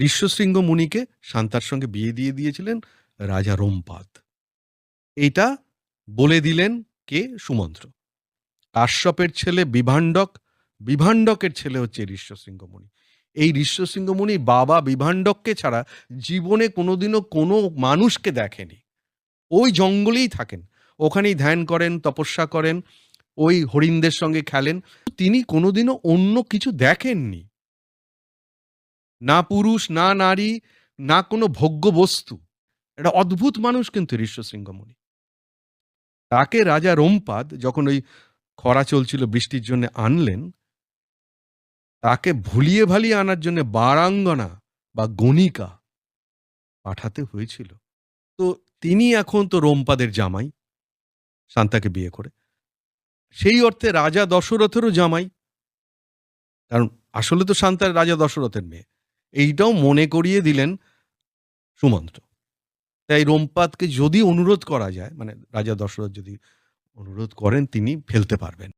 ঋষ্যশৃঙ্গ মুনিকে শান্তার সঙ্গে বিয়ে দিয়ে দিয়েছিলেন রাজা রোমপাদ। এইটা বলে দিলেন কে? সুমন্ত্র। কাশ্যপের ছেলে বিভাণ্ডক, বিভাণ্ডকের ছেলে হচ্ছে ঋষ্যশৃঙ্গ মুনি। এই ঋষ্যশৃঙ্গ মুনি বাবা বিভাণ্ডককে ছাড়া জীবনে কোনোদিনও কোনো মানুষকে দেখেনি। ওই জঙ্গলেই থাকেন। ওখানেই ধ্যান করেন, তপস্যা করেন, ওই হরিণদের সঙ্গে খেলেন। তিনি কোনোদিনও অন্য কিছু দেখেননি। পুরুষ, না নারী, না কোনো ভোগ্য বস্তু। একটা অদ্ভুত মানুষ কিন্তু ঋষ্যশৃঙ্গমণি তাকে রাজা রোমপাদ যখন ওই খরা চলছিল বৃষ্টির জন্য আনলেন, তাকে ভুলিয়ে ভালিয়ে আনার জন্য বারাঙ্গনা বা গণিকা পাঠাতে হয়েছিল। তো তিনি এখন তো রোমপাদের জামাই, শান্তাকে বিয়ে করে। সেই অর্থে রাজা দশরথেরও জামাই। কারণ আসলে তো শান্তার রাজা দশরথের মেয়ে। এইটাও মনে করিয়ে দিলেন সুমন্ত্র। তাই রোমপাতকে যদি অনুরোধ করা যায় মানে রাজা দশরথ যদি অনুরোধ করেন, তিনি ফেলতে পারবেন।